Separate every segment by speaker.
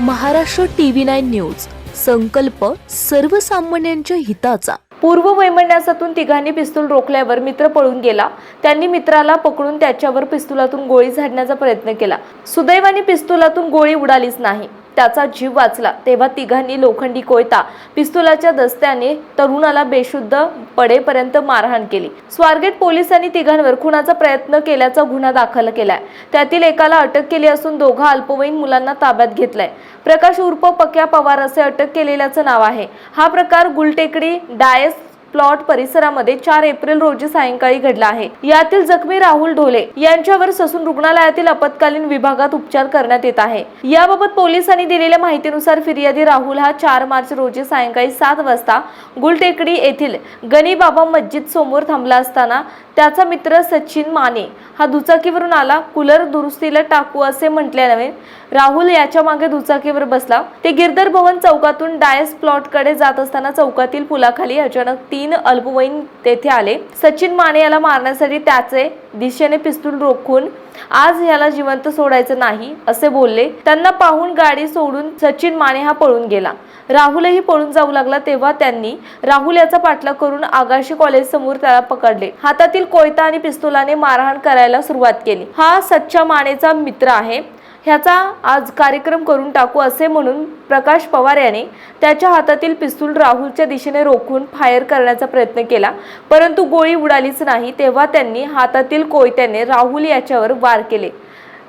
Speaker 1: Maharashtra TV nine news. संकल्प सर्वसामान्यांच्या हिताचा.
Speaker 2: पूर्व वैमनस्यातून तिघांनी पिस्तूल रोखल्यावर मित्र पळून गेला. त्यांनी मित्राला पकडून त्याच्यावर पिस्तुलातून गोळी झाडण्याचा प्रयत्न केला. सुदैवाने पिस्तुलातून गोळी उडालीच नाही. त्याचा जीव वाचला. तेव्हा तिघांनी लोखंडी कोयता पिस्तुलाच्या दस्त्याने तरुणाला बेशुद्ध पडेपर्यंत मारहाण केली. स्वारगेट पोलिसांनी तिघांवर खुनाचा प्रयत्न केल्याचा गुन्हा दाखल केलाय. त्यातील एकाला अटक केली असून दोघा अल्पवयीन मुलांना ताब्यात घेतलाय. प्रकाश उर्फ पक्या पवार असे अटक केलेल्याचं नाव आहे. हा प्रकार गुलटेकडी डायस प्लॉट परिसरामध्ये चार एप्रिल रोजी सायंकाळी घडला आहे. यातील जखमी राहुल ढोले यांच्यावर ससून रुग्णालयातील आपत्कालीन विभागात उपचार करण्यात येत आहे. याबाबत पोलिसांनी दिलेल्या माहितीनुसार फिर्यादी राहुल हा चार मार्च रोजी सायंकाळी सात वाजता गुलटेकडी येथील गणीबाबा मस्जिद समोर थांबला असताना त्याचा मित्र सचिन माने हा दुचाकीवरून आला. कूलर दुरुस्तीला टाकू असे म्हटल्याने राहुल याच्या मागे दुचाकीवर बसला. ते गिरधर भवन चौकातून डायस प्लॉटकडे जात असताना चौकातील पुलाखाली अचानक तीन अल्पवयीन तेथे आले. सचिन माने याला मारण्यासाठी त्याचे दिशेने पिस्तूल रोखून आज याला जिवंत सोडायचं नाही असे बोलले. त्यांना पाहून गाडी सोडून सचिन माने हा पळून गेला. राहुलही पळून जाऊ लागला तेव्हा त्यांनी राहुल याचा पाठलाग करून आगाशी कॉलेज समोर त्याला पकडले. हातातील कोयता आणि पिस्तुलाने मारहाण करायला सुरुवात केली. हा सच्चा मानेचा मित्र आहे. ह्याचा आज कार्यक्रम करून टाकू असे म्हणून प्रकाश पवार याने त्याच्या हातातील पिस्तूल राहुलच्या दिशेने रोखून फायर करण्याचा प्रयत्न केला. परंतु गोळी उडालीच नाही तेव्हा त्यांनी हातातील कोयत्याने राहुल याच्यावर वार केले.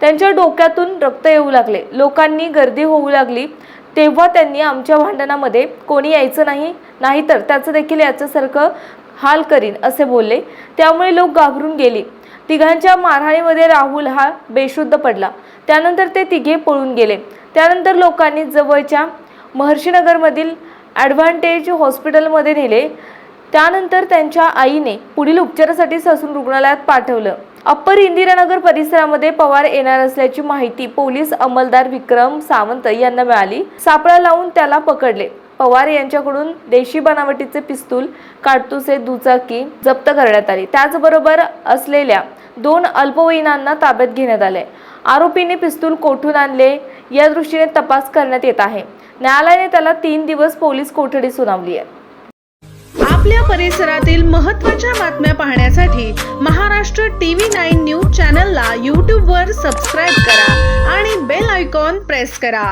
Speaker 2: त्यांच्या डोक्यातून रक्त येऊ लागले. लोकांनी गर्दी होऊ लागली. तेव्हा त्यांनी आमच्या भांडणामध्ये कोणी यायचं नाही नाहीतर त्याचं देखील याच्यासारखं हाल करीन असे बोलले. त्यामुळे लोक घाबरून गेले. तिघांच्या मारहाणीमध्ये राहुल हा बेशुद्ध पडला. त्यानंतर ते तिघे पळून गेले. त्यानंतर लोकांनी जवळच्या महर्षीनगरमधील ॲडव्हान्टेज हॉस्पिटलमध्ये नेले. त्यानंतर त्यांच्या आईने पुढील उपचारासाठी ससून रुग्णालयात पाठवलं. अप्पर इंदिरानगर परिसरामध्ये पवार येणार असल्याची माहिती पोलीस अंमलदार विक्रम सावंत यांना मिळाली. सापळा लावून त्याला पकडले. पवार यांच्याकडून देशी बनावटीचे पिस्तूल काडतुसे दुचाकी जप्त करण्यात आली. त्याचबरोबर असलेल्या दोन अल्पवयीनांना ताब्यात घेण्यात आले आरोपीने पिस्तूल कोठून आणले या दृष्टीने तपास करण्यात येत आहे. न्यायालयाने त्याला तीन दिवस पोलीस कोठडी सुनावली आहे.
Speaker 3: आपल्या परिसरातील महत्त्वाच्या बातम्या पाहण्यासाठी महाराष्ट्र टीव्ही नाईन न्यूज चॅनलला यूट्यूबवर सबस्क्राईब करा आणि बेल आयकॉन प्रेस करा.